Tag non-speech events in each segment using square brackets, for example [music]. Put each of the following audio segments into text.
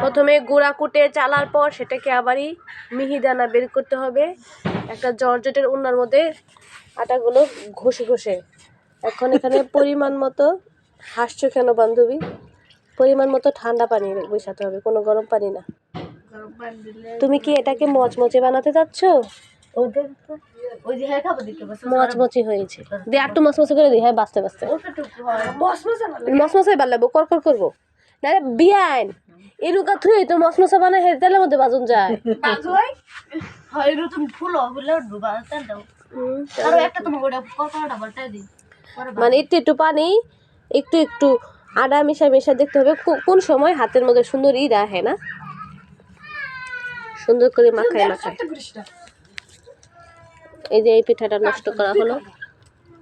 প্রথমে গুঁড়া কুটে চালার পর সেটাকে আবারই মিহিদানা বের করতে হবে। একটা জর্জেটের উন্নার মধ্যে আটাগুলো ঘষে ঘষে। এখন এখানে পরিমাণ মতো হাসছো কেন বান্ধবী? পরিমাণ মতো ঠান্ডা পানি বসাতে হবে কোনো গরম পানি না। তুমি কি এটাকে মচমচে বানাতে চাচ্ছ? হ্যাঁ দিতে হয়েছে। দে একটু মচমচে করে দিই হ্যাঁ বাঁচতে বাঁচতে। মচমচে বানাবো কর কর করব। না রে বিয়াইন এরুকা থুই তো মচমচে বানাই হের তেলের মধ্যে বাজন যায়। বাজু হয় হয় এরু তুমি ফুল বলে ডুবা তেল দাও। আর একটা ওটা দিই। পরে মানে একটু একটু পানি একটু একটু আডা মিশা মিশা দেখতে হবে। কোন সময় হাতের মধ্যে সুন্দর ই রাখে না? সুন্দর করে মাখায় মাখায়। এই যে এই পিঠাটা নষ্ট করা হলো।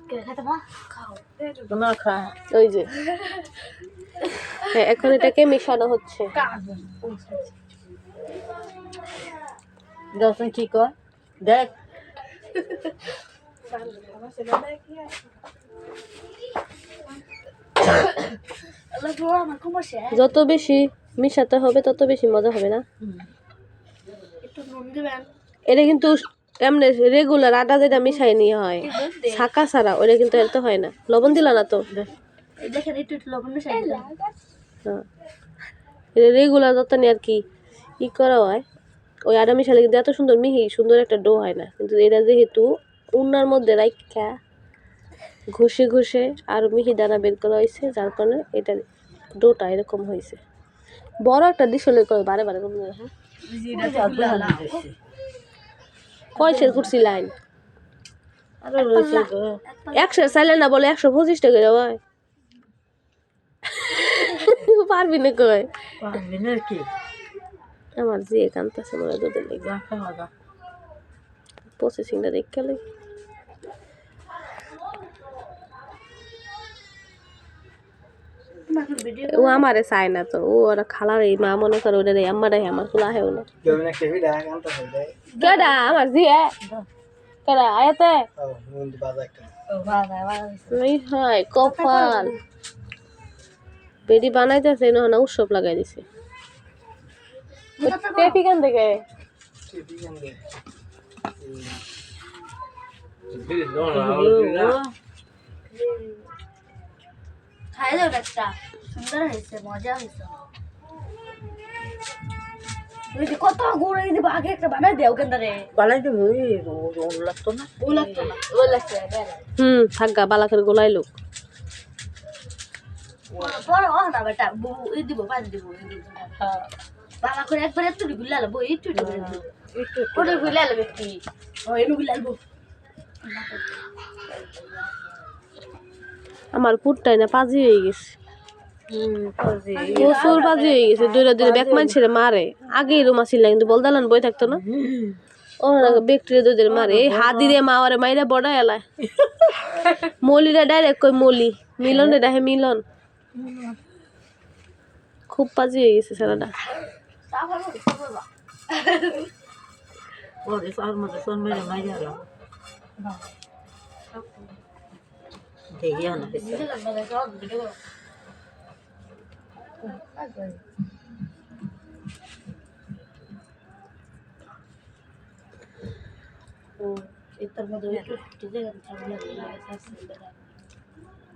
কে খেতে মা? খাও। না খা। ওই যে। [laughs] হ্যাঁ এখন এটাকে মেশানো হচ্ছে। দর্শন কি কর? দেখ। যত বেশি মিশাতে হবে তত বেশি মজা হবে না? একটু এটা কিন্তু এমনি রেগুলার আটা যেটা মিশাই নিয়ে হয় ছাকা ছাড়া ওটা কিন্তু এত হয় না। লবণ দিলা না তো? দেখেন একটু একটু লবণ মিশাই রেগুলার যত নিয়ে আর কি ই করা হয়। ওই আদা মিশালে কিন্তু এত সুন্দর মিহি সুন্দর একটা ডো হয় না। কিন্তু এটা যেহেতু উন্নার মধ্যে রাইখা ঘষে ঘষে আর মিহি দানা বের করা হয়েছে যার কারণে এটা ডোটা এরকম হয়েছে। বড় একটা ডিশ হলে করে বারে বারে কমে হ্যাঁ? কয় শের করছি লাইন? একশো চাইলে না বলে একশো পঁচিশ টাকা হয়। পারবি না কয় পারবি না কি। আমার যে কান্তাছে মনে হয় দুধের লেগে। প্রসেসিংটা দেখে লে ও আমারে চায় না তো ও ওরা খালার এই মা মনে করে ওটা আমার আমার খোলা হেও না. কেডা আমার জি কেডা আয়াতে? হয় কপাল। পেটি বানাইতেছে না না উৎসব লাগাই দিছে। টেপি কেন থেকে Sì, picchiando. খাই দাও একটা। সুন্দর হয়েছে মজা হয়েছে। কত গুড় এই দিবা আগে একটা বানাই দেও কেন রে? বানাই দেবো ওই লাগতো না ও লাগতো না। ও লাগতো না। হুম থাকা বালা করে গোলাই লোক। আমার পুরটাই না পাজি হয়ে গেছে। প্রচুর পাজি হয়ে গেছে দূরে দূরে ব্যাক মানছে মারে। আগে এরম আসিল না, কিন্তু বলদালান বই থাকতো না। ও মারে। এই রে বড় মলিরা ডাইরেক্ট মলি। মিলন ডাহে মিলন। খুব পাজি হয়ে গেছে সারাটা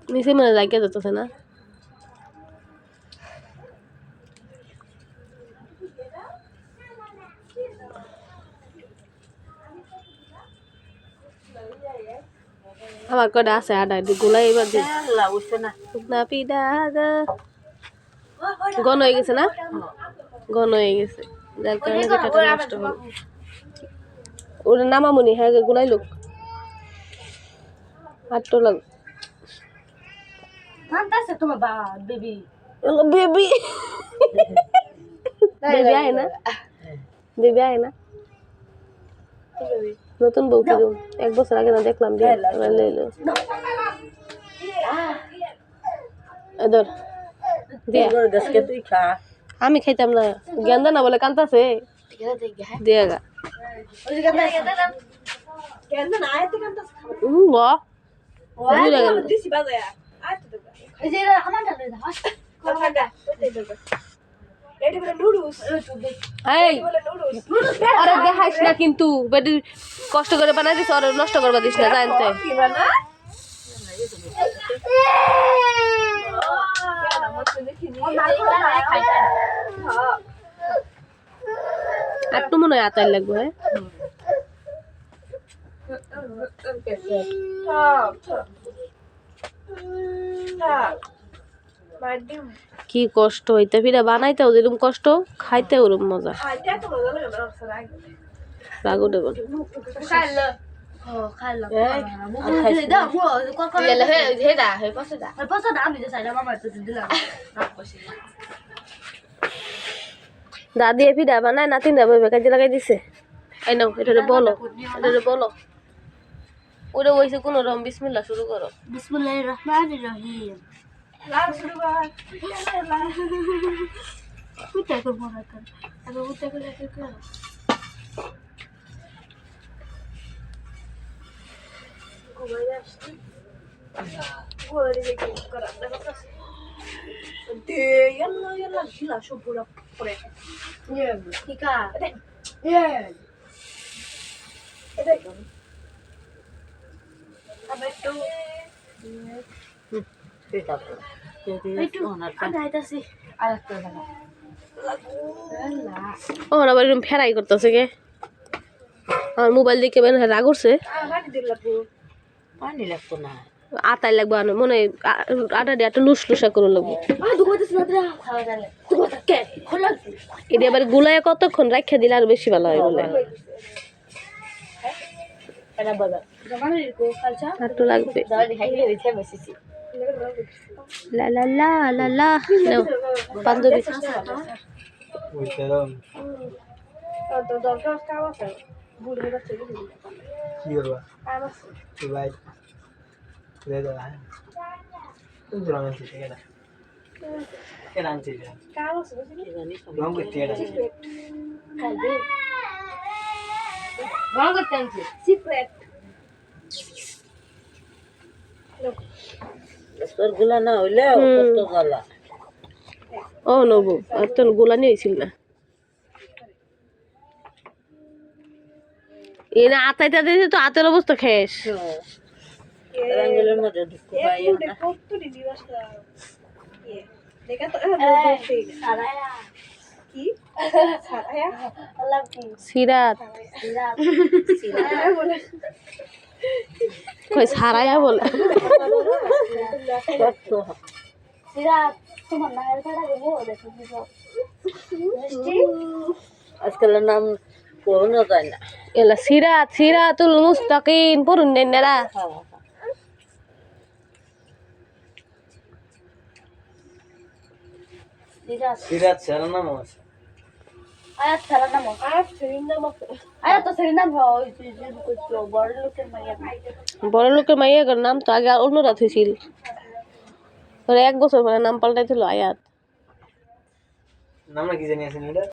নিচে মানে লাগিয়ে যেতেছে না? আমার কটা আছে আডা গুলাই এবার দি না পিডা গা ঘন হয়ে গেছে না ঘন হয়ে গেছে যার কারণে পিঠাটা নষ্ট হলো ওটা নামামুনি হ্যাঁ গুলাই লোক আটটো লাগ ফান্টাসে তোমার বাবা বেবি বেবি বেবি আয় না বেবি আয় না নতুন বউ কিরম এক বছর আগে না দেখলাম বিয়ে লইলো। এদর তুই খা। আমি খাইতাম না। গেন্দা না বলে কান্তাছে? দিয়া গা। এই আরে দেখাইস না কিন্তু কষ্ট করে বানাই দিস আর নষ্ট করবা দিস না জানতে একটু মনে হয় আতাই লাগবে হ্যাঁ? কি কষ্ট হইতে ফিরে বানাইতেও যেরকম কষ্ট খাইতে ওরকম মজা। রাগও দেব দা দাদি এ ফিডা বানায় নাতিন দা বইবে কাজে লাগাই দিছে। এই নাও এটা বলো এটা বলো। ওরে ওইসে কোনো রকম বিসমিল্লাহ শুরু করো। বিসমুল্লাহির রহমানির রহিম। কুত্তা করব না কেন আমি কুত্তা করে কেন Ika. আমি আইতাছি আর একটা ও না বাড়ি ফেরাই করতেছে কে? আমার মোবাইল বের হয়ে রাগ উঠছে। পানি লাগতো না আতাই লাগবে আনো মনে হয় আটা দিয়ে একটা লুস লুসা করে লাগবে। এটা এবার গুলায় কতক্ষণ রাখা দিলে আর বেশি ভালো হয় বলে। লাগবে। লা লা লা লা লা বান্ধবী ওই তেরম গুলা না হইলে কষ্ট জ্বালা ও নবু আর তো গোলা নিয়ে হয়েছিল না? এনে আতাইতে দিয়েছে তো হাতের অবস্থা খেস। [laughs] সিরাত। সিরাত [laughs] কই সারাইয়া বলে। সিরাত আজকাল নাম পড়ানো যায় না? এলা সিরাত সিরাতুল মুস্তাকিন পড়ুন নেরা সিরাত সিরাজ সেরা নাম আছে। আয়াত ছাড়া নাম আয়াত সেরিন নাম আয়াত তো সেরিন নাম হয় তুই যে করছ বড় লোকের মাইয়া বড় লোকের মাইয়ার নাম তো আগে অন্য রাত হয়েছিল এক বছর পরে নাম পাল্টাইছিল আয়াত নাম না কি জানি আছে এটা